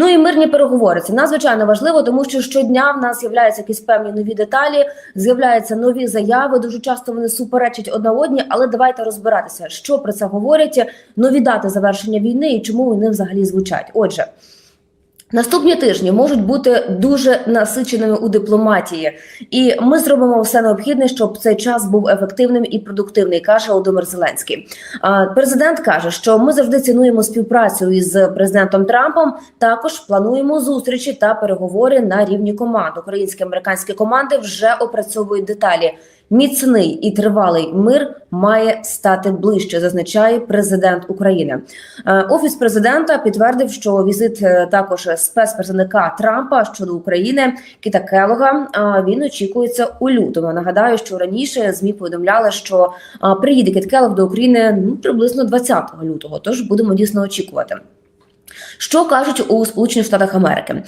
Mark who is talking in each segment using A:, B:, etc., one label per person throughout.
A: Ну і мирні переговори. Це надзвичайно важливо, тому що щодня в нас з'являються якісь певні нові деталі, з'являються нові заяви. Дуже часто вони суперечать одна одні, але давайте розбиратися, що про це говорять нові дати завершення війни і чому вони взагалі звучать. Отже. Наступні тижні можуть бути дуже насиченими у дипломатії, і ми зробимо все необхідне, щоб цей час був ефективним і продуктивний, каже Володимир Зеленський. Президент каже, що ми завжди цінуємо співпрацю із президентом Трампом. Також плануємо зустрічі та переговори на рівні команд. Українські американські команди вже опрацьовують деталі. Міцний і тривалий мир має стати ближче, зазначає президент України. Е, Офіс президента підтвердив, що візит е, також спецпредставника Трампа щодо України Кіта Келога. Він очікується у лютому. Нагадаю, що раніше змі повідомляли, що приїде Кіт Келог до України ну приблизно 20 лютого. Тож будемо дійсно очікувати. Що кажуть у Сполучених Штатах Америки?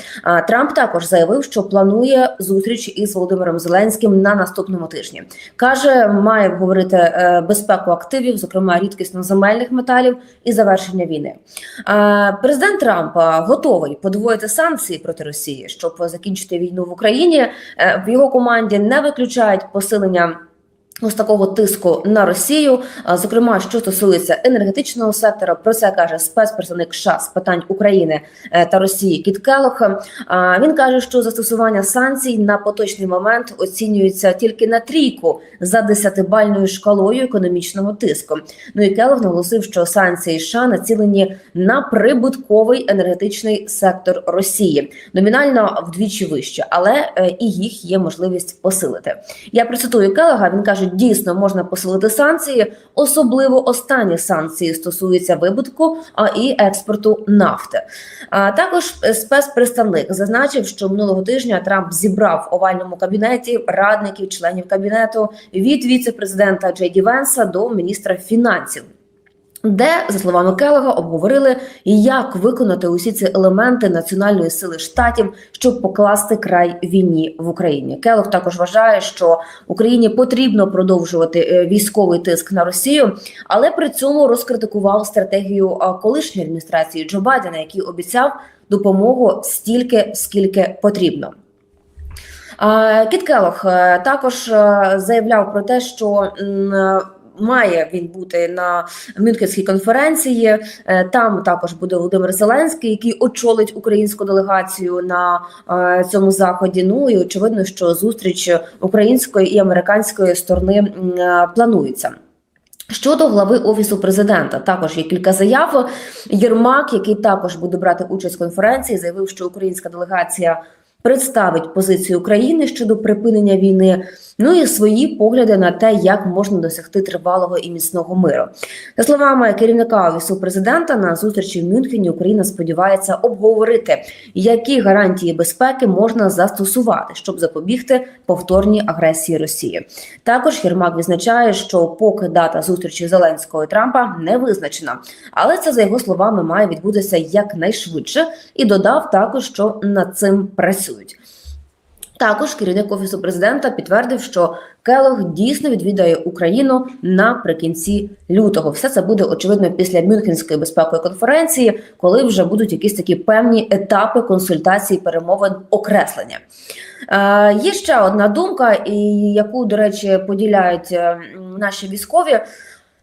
A: Трамп також заявив, що планує зустріч із Володимиром Зеленським на наступному тижні. каже, має обговорити е, безпеку активів, зокрема рідкісно земельних металів і завершення війни. Президент Трамп готовий подвоїти санкції проти Росії, щоб закінчити війну в Україні. Е, В його команді не виключають посилення. Ось такого тиску на Росію, зокрема, що стосується енергетичного сектора, про це каже спецпредставник США з питань України е, та Росії Кіт Келох. Він каже, що застосування санкцій на поточний момент оцінюється тільки на трійку за десятибальною шкалою економічного тиску. Ну і Келох наголосив, що санкції США націлені на прибутковий енергетичний сектор Росії, номінально вдвічі вище, але е, і їх є можливість посилити. Я процитую Келега. Він каже: дійсно можна посилити санкції, особливо останні санкції стосуються вибутку а і експорту нафти. А також спецпредставник зазначив, що минулого тижня Трамп зібрав в овальному кабінеті радників, членів кабінету від віце-президента Джей Ді Венса до міністра фінансів. Де, за словами Келега, обговорили, як виконати усі ці елементи національної сили штатів, щоб покласти край війні в Україні. Келег також вважає, що Україні потрібно продовжувати е, військовий тиск на Росію, але при цьому розкритикував стратегію колишньої адміністрації Джо Байдена, який обіцяв допомогу стільки, скільки потрібно. Кіт Келох е, також е, заявляв про те, що має він бути на Мюнхенській конференції. Е, Там також буде Володимир Зеленський, який очолить українську делегацію на е, цьому заході. Ну і очевидно, що зустріч української і американської сторони е, планується. Щодо глави офісу президента, також є кілька заяв. Єрмак, який також буде брати участь в конференції, заявив, що українська делегація представить позицію України щодо припинення війни. Ну і свої погляди на те, як можна досягти тривалого і міцного миру. За словами керівника офісу президента, на зустрічі в Мюнхені Україна сподівається обговорити, які гарантії безпеки можна застосувати, щоб запобігти повторній агресії Росії. Також Єрмак відзначає, що поки дата зустрічі Зеленського і Трампа не визначена, але це за його словами має відбутися якнайшвидше, і додав також, що над цим працюють. Також керівник офісу президента підтвердив, що Келог дійсно відвідає Україну наприкінці лютого. Все це буде очевидно після Мюнхенської безпекової конференції, коли вже будуть якісь такі певні етапи консультацій, перемовин окреслення. Е, є ще одна думка, і яку, до речі, поділяють е, наші військові.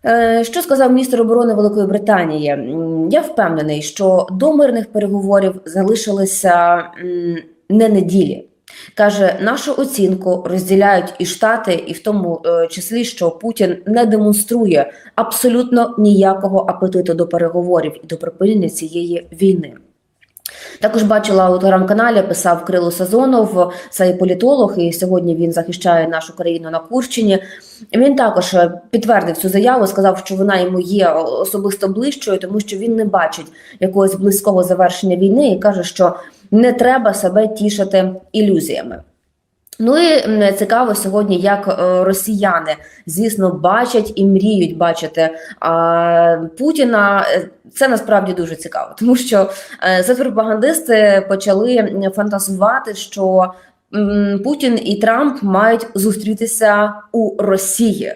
A: Е, Що сказав міністр оборони Великої Британії? Я впевнений, що до мирних переговорів залишилися не неділі. Каже, нашу оцінку розділяють і штати, і в тому е, числі, що Путін не демонструє абсолютно ніякого апетиту до переговорів і до припинення цієї війни. Також бачила у телеграм-каналі, писав Крило Сазонов, це і політолог, і сьогодні він захищає нашу країну на Курщині. Він також е, підтвердив цю заяву, сказав, що вона йому є особисто ближчою, тому що він не бачить якогось близького завершення війни і каже, що не треба себе тішити ілюзіями. Ну і цікаво сьогодні, як е, росіяни, звісно, бачать і мріють бачити а, Путіна. Е, Це насправді дуже цікаво, тому що це пропагандисти почали фантазувати, що Путін і Трамп мають зустрітися у Росії.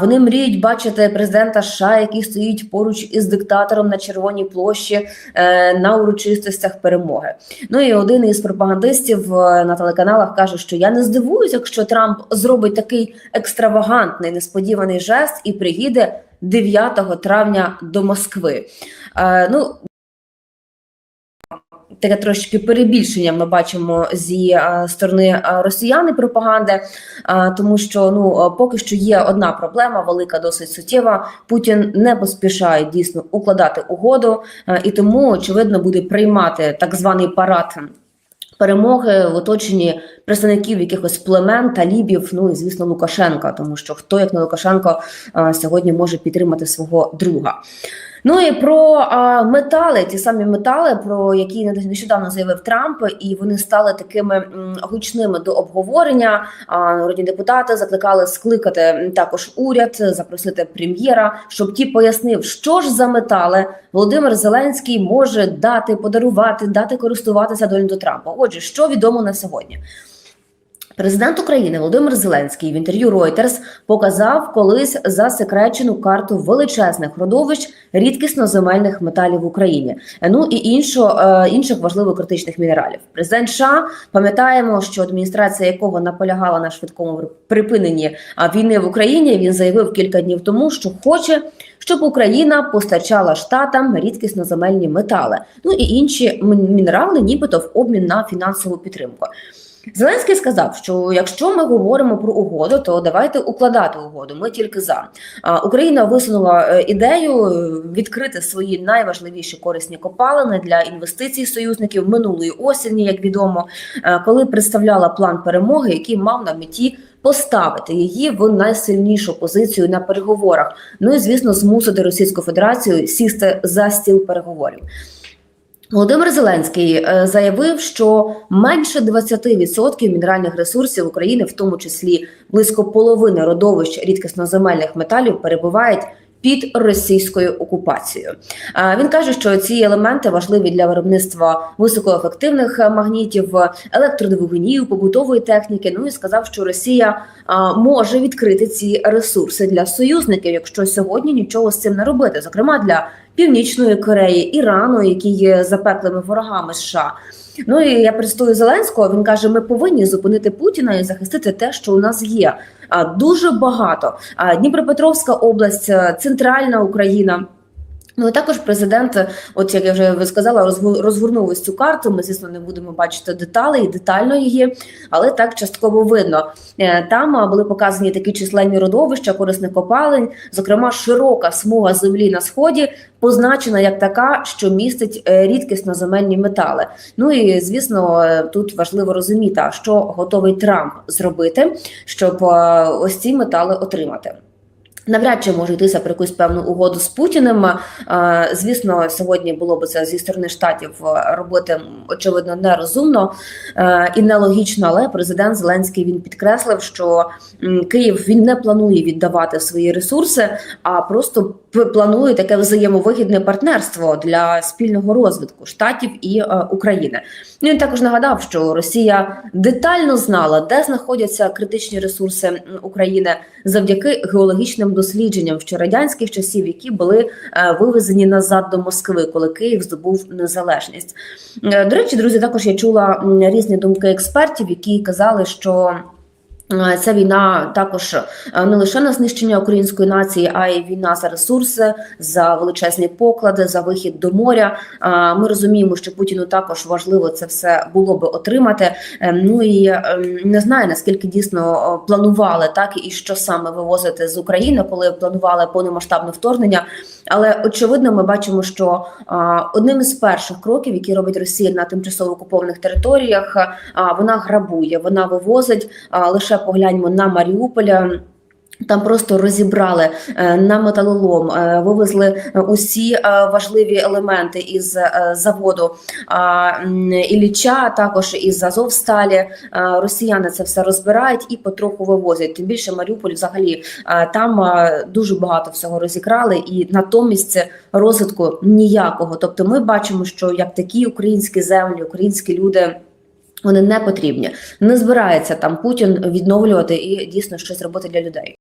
A: Вони мріють бачити президента США, який стоїть поруч із диктатором на Червоній площі е, на урочистостях перемоги. Ну і один із пропагандистів е, на телеканалах каже, що я не здивуюся, якщо Трамп зробить такий екстравагантний несподіваний жест і приїде 9 травня до Москви. Е, ну таке трошки перебільшення ми бачимо зі е, сторони е, росіян і пропаганди, е, тому що ну поки що є одна проблема, велика, досить суттєва. Путін не поспішає дійсно укладати угоду, і тому очевидно буде приймати так званий парад. Перемоги в оточенні представників якихось племен, талібів, ну і звісно Лукашенка, тому що хто як не Лукашенко сьогодні може підтримати свого друга. Ну і про а, метали, ті самі метали, про які нещодавно заявив Трамп, і вони стали такими гучними до обговорення. А, народні депутати закликали скликати також уряд, запросити прем'єра, щоб ті пояснив, що ж за метали Володимир Зеленський може дати, подарувати, дати користуватися Дональду Трампу. Отже, що відомо на сьогодні. Президент України Володимир Зеленський в інтерв'ю Reuters показав колись засекречену карту величезних родовищ рідкісноземельних металів в Україні, ну і іншо, е, інших важливо критичних мінералів. Президент США пам'ятаємо, що адміністрація якого наполягала на швидкому припиненні війни в Україні. Він заявив кілька днів тому, що хоче. Щоб Україна постачала штатам рідкісноземельні метали, ну і інші мінерали, нібито в обмін на фінансову підтримку. Зеленський сказав, що якщо ми говоримо про угоду, то давайте укладати угоду. Ми тільки за Україна висунула е, ідею е, відкрити свої найважливіші корисні копалини для інвестицій союзників минулої осені, як відомо, е, коли представляла план перемоги, який мав на меті. Поставити її в найсильнішу позицію на переговорах. Ну і звісно, змусити Російську Федерацію сісти за стіл переговорів. Володимир Зеленський е, заявив, що менше 20% мінеральних ресурсів України, в тому числі близько половини родовищ рідкісноземельних металів, перебувають під російською окупацією. Він каже, що ці елементи важливі для виробництва високоефективних е, магнітів, електродвигунів, побутової техніки. Ну і сказав, що Росія може відкрити ці ресурси для союзників, якщо сьогодні нічого з цим не робити, зокрема для Північної Кореї, Ірану, які є запеклими ворогами США. Ну і я пристою Зеленського. Він каже: ми повинні зупинити Путіна і захистити те, що у нас є. А дуже багато. А Дніпропетровська область, е, центральна Україна. Ну і також президент, от як я вже сказала, розгорнув ось цю карту. Ми, звісно, не будемо бачити деталей і детально її, але так частково видно. Е, Там були показані такі численні родовища корисних копалень, зокрема, широка смуга землі на сході, позначена як така, що містить е, рідкісноземельні метали. Ну і звісно, е, тут важливо розуміти, що готовий Трамп зробити, щоб ось ці метали отримати. Навряд чи може йтися про якусь певну угоду з Путіним. Звісно, сьогодні було б це зі сторони штатів е, робити очевидно нерозумно е, і нелогічно. Але президент Зеленський він підкреслив, що Київ він не планує віддавати свої ресурси, а просто планує таке взаємовигідне партнерство для спільного розвитку штатів і е, України. Ну, Він також нагадав, що Росія детально знала, де знаходяться критичні ресурси України завдяки геологічним дослідженням ще радянських часів, які були е, вивезені назад до Москви, коли Київ здобув незалежність. Е, До речі, друзі, також я чула різні думки експертів, які казали, що. Е, Ця війна також е, не лише на знищення української нації, а й війна за ресурси, за величезні поклади, за вихід до моря. Е, Ми розуміємо, що Путіну також важливо це все було би отримати. Ну і не знаю наскільки дійсно планували так і що саме вивозити з України, коли планували повномасштабне вторгнення. Але очевидно, ми бачимо, що одним із перших кроків, які робить Росія на тимчасово окупованих територіях, а, вона грабує, вона вивозить. Лише погляньмо на Маріуполя. Там просто розібрали е, на металолом, е, вивезли е, усі важливі елементи із заводу Ілліча, також із Азовсталі. Росіяни це все розбирають і потроху вивозять. Тим більше Маріуполь, взагалі, там дуже багато всього розікрали, і натомість розвитку ніякого. Тобто, ми бачимо, що як такі українські землі, українські люди. Вони не потрібні. Не збирається там Путін відновлювати і дійсно щось робити для людей.